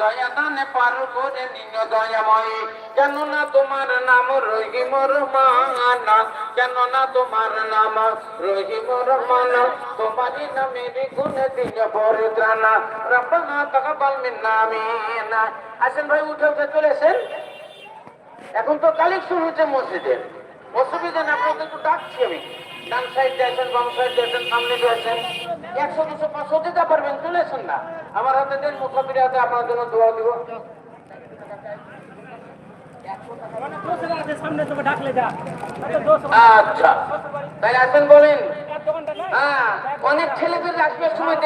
দয়া দানে পার করে নিন দয়াময়। কেননা তোমার নাম রহিম রহমান। কেননা তোমার নাম রহিম রহমান। তোমারই নামের গুণে দিন পরিত্রাণ রব্বানা তাকাবাল মিন্না, আমিন। আসেন ভাই, উঠে উঠে চলেছেন এখন তো কালেকশন হচ্ছে মসজিদের অসুবিধা না, আপনাকে একটু ডাকছি আমি। ডান সাইড দিয়েছেন বাম সাইড দিয়েছেন সামনে দিয়েছেন একশো, দুশো, পাঁচশো দিতে পারবেন চলেছেন না। আমার হাতে দিন মুসাফির হাতে আপনার জন্য দোয়া দিব। আচ্ছা আসেন বলেন। হ্যাঁ অনেক ছেলেদের সময়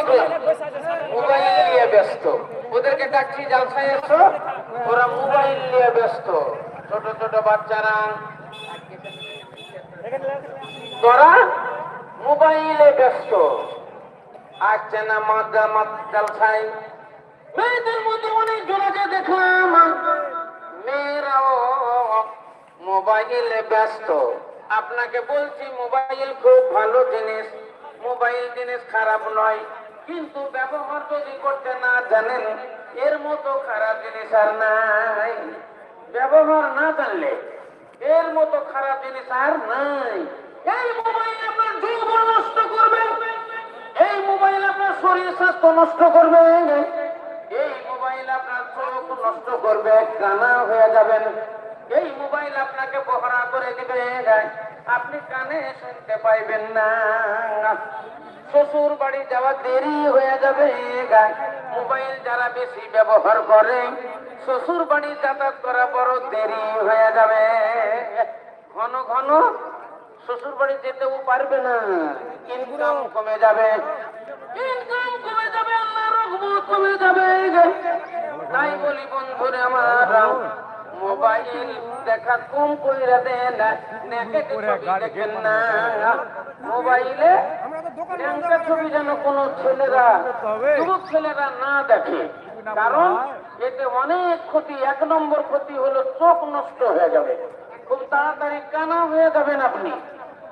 মোবাইল নিয়ে ব্যস্ত। ওদেরকে এসো। ওরা মোবাইল নিয়ে ব্যস্ত। ছোট ছোট বাচ্চারা। মোবাইলে ব্যস্ত। আসছে না জালসায় মেয়েদের মেয়েরাও মোবাইলে ব্যস্ত। আপনাকে বলছি, মোবাইল খুব ভালো জিনিস। মোবাইল জিনিস খারাপ নয়। কিন্তু ব্যবহার যদি করতে না জানেন, এর মতো খারাপ জিনিস আর নাই। ব্যবহার না জানলে, এর মতো খারাপ জিনিস আর নাই। এই মোবাইল আপনার জীবন নষ্ট করবে। এই মোবাইল আপনার শরীর স্বাস্থ্য নষ্ট করবে। এই মোবাইল আপনার চোখ নষ্ট করবে, কানা হয়ে যাবেন। এই মোবাইল আপনাকে বহরা করে দিবে। আপনি কানে শুনতে পাইবেন না। শ্বশুর বাড়ি যাওয়া দেরি হয়ে যাবে। মোবাইল যারা বেশি ব্যবহার করে, শ্বশুর বাড়ি যাতায়াত করা বড় দেরি হয়ে যাবে। ঘন ঘন শ্বশুর বাড়ি যেতেও পারবে না। ইনকাম কমে যাবে। ইনকাম কমে যাবে আল্লাহ রহমত কমে যাবে। তাই বলি বন্ধুরে আমার মোবাইল দেখা কম কইরা দেন নেকে ছবি দেখেন না। মোবাইলে ন্যাংটা ছবি যেন কোন ছেলেরা যুবক ছেলেরা না দেখে। কারণ এতে অনেক ক্ষতি এক নম্বর ক্ষতি হলো চোখ নষ্ট হয়ে যাবে। খুব তাড়াতাড়ি কানা হয়ে যাবেন আপনি।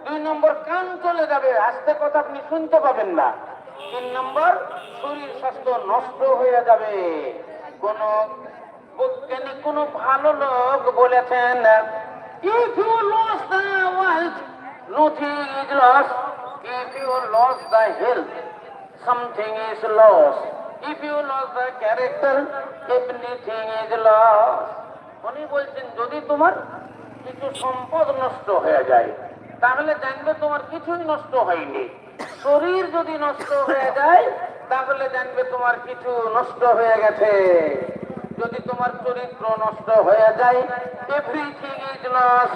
দুই নম্বর কান চলে যাবে আস্তে কথা আপনি শুনতে পাবেন না তিন নম্বর শরীর স্বাস্থ্য নষ্ট হয়ে যাবে কোন বৈজ্ঞানিক কোন ভালো লোক বলেছেন if you lose the world nothing is lost if you lose the health something is lost. If you lost the character, everything is lost. উনি বলছেন যদি তোমার কিছু সম্পদ নষ্ট হয়ে যায় তাহলে জানবে তোমার কিছুই নষ্ট হয়নি। শরীর যদি নষ্ট হয়ে যায়, তাহলে জানবে তোমার কিছু নষ্ট হয়ে গেছে। যদি তোমার চরিত্র নষ্ট হয়ে যায় এভরিথিং ইজ লস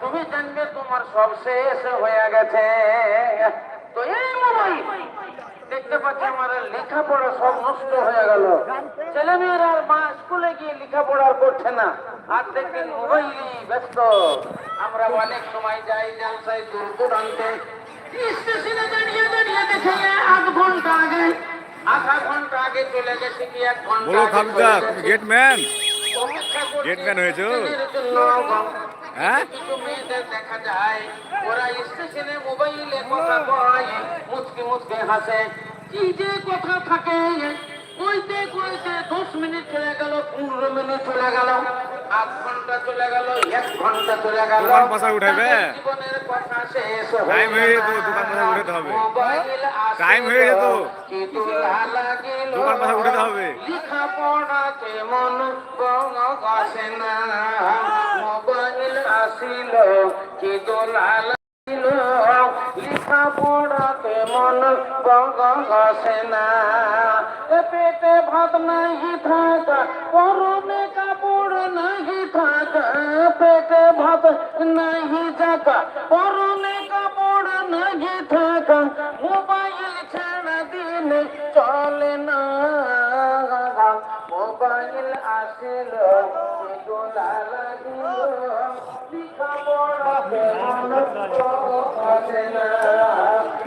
তুমি জানবে তোমার সব শেষ হয়ে গেছে। তো এই মোবাইল দেখতে পাচ্ছি আমার লেখাপড়া সব নষ্ট হয়ে গেল। ছেলে মেয়েরা আর মা স্কুলে গিয়ে লেখাপড়া করছে না। আর দেখবেন মোবাইলই ব্যস্ত আমরা অনেক সময় যাই জালসাই দূর দূরান্তে স্টেশনে দাঁড়িয়ে দাঁড়িয়ে দেখে আধ ঘণ্টা আগে আধা ঘণ্টা আগে চলে গেছে কি এক ঘণ্টা বলো আগে খাবিদা চলে তুমি গেছে। গেটম্যান গেটম্যান হয়েছো? হ্যাঁ? কিছু মেয়েদের দেখা যায় ওরা স্টেশনে মোবাইলে কথা কয় মুচকি মুচকি হাসে। কি যে কথা থাকে? কইতে কইতে দশ মিনিট চলে গেল পনেরো মিনিট চলে গেল। আধ ঘণ্টা চলে গেল এক ঘণ্টা চলে গেল দোকান পাশা উঠাইবে? তাদের জীবনের কথা শেষ টাইম হয়ে যেত, না। দোকান পাশা উঠাতে হবে। টাইম হয়ে যেত। কি দোলা লাগিল। দোকান পাশা উঠাতে হবে। লেখাপড়াতে মন বসে না মোবাইল আসিল কি দোলা লাগিল লেখাপড়াতে মন বসে না পেটে ভাত নাহি থাকা নাহি থাকা পেটে ভাত নাহি থাকা পরনে কাপড় নাহি থাকা মোবাইল ছাড়া দিন চলে না মোবাইল আসিল দোলা লাগিল লেখাপড়া মন বসে না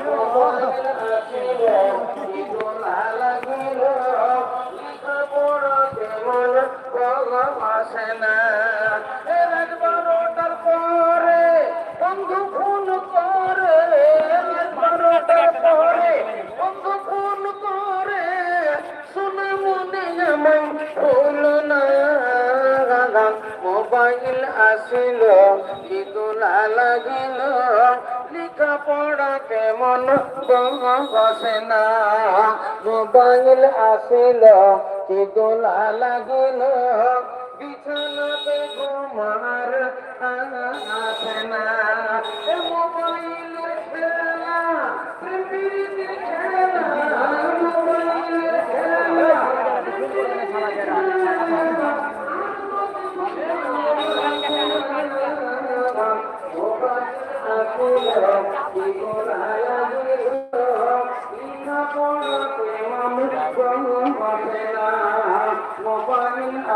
মোবাইল আসিল না। পরে, বন্ধু ফোন করে রাত বারোটার আমার মোবাইল আসিল ইদুলা লাগিল লেখা পড়া কেমন বসে না। মোবাইল আসিল ইদুলা লাগিল বিছানাতে ঘুমার আসে না এ মোবাইলের খেলা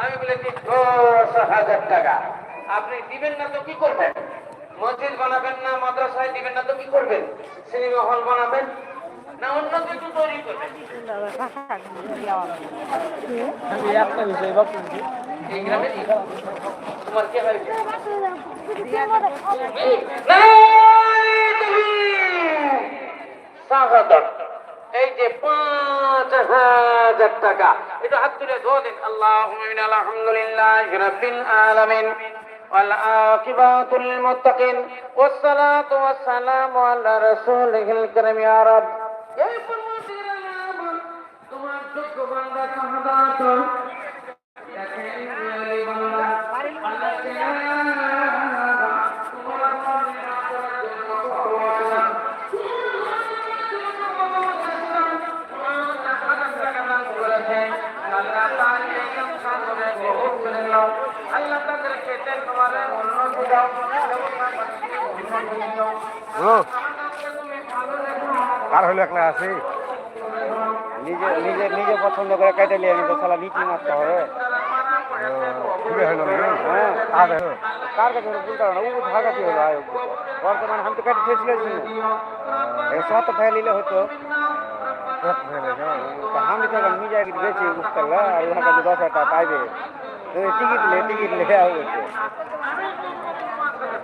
আমি বলেছি দশ হাজার টাকা আপনি দিবেন না তো কি করবেন মসজিদ বানাবেন না মাদ্রাসায় দিবেন না তো কি করবেন সিনেমা হল বানাবেন না অন্য কিছু তৈরি করবেন তোমার কে হয়েছে শাহাদাত এই যে পাঁচ হাজার টাকা এটা হাত তুলে ধোয়া দিন আল্লাহ আলহামদুলিল্লাহ রবিল আলমিন والعاقبة للمتقين والصلاة والسلام على رسوله الكريم يا رب এই পরমাত্মার নাম তোমার যোগ্য বান্দা শাহাদাত ও। হলো একলা আছে। নিজে নিজে নিজে পছন্দ করে কেটে নিয়ে নিতে সালা নিচি মারতে হবে। না হ্যাঁ কার কাছে বলতে পারো না ও ঢাকাতে হলো আয় বর্তমানে আমি তো কেটে টাকা নিলে হতো। তা আমি তো এখন নিজে বেশি বুঝতে আর ওখানে কাছে দশ হাজার টাকা পাইবে। টিকিট লে টিকিট লে আসবে কাল করে নিয়ে আসবে আমার কাছে হলো আরে হুম এ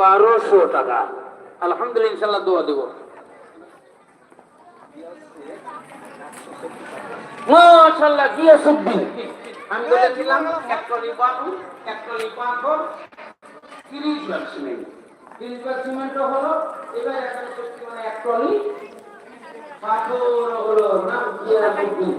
বারোশো টাকা। আলহামদুলিল্লাহ ইনশাল্লাহ দোয়া দেব। মাশাল্লাহ গিয়াসুদ্দিন আমি বলেছিলাম এক টলি বালু, এক টলি পাথর, তিরিশ ব্যাগ সিমেন্ট। তিরিশ ব্যাগ সিমেন্ট হলো, এবার এখানে মানে এক পাথর হলো গিয়াসুদ্দিন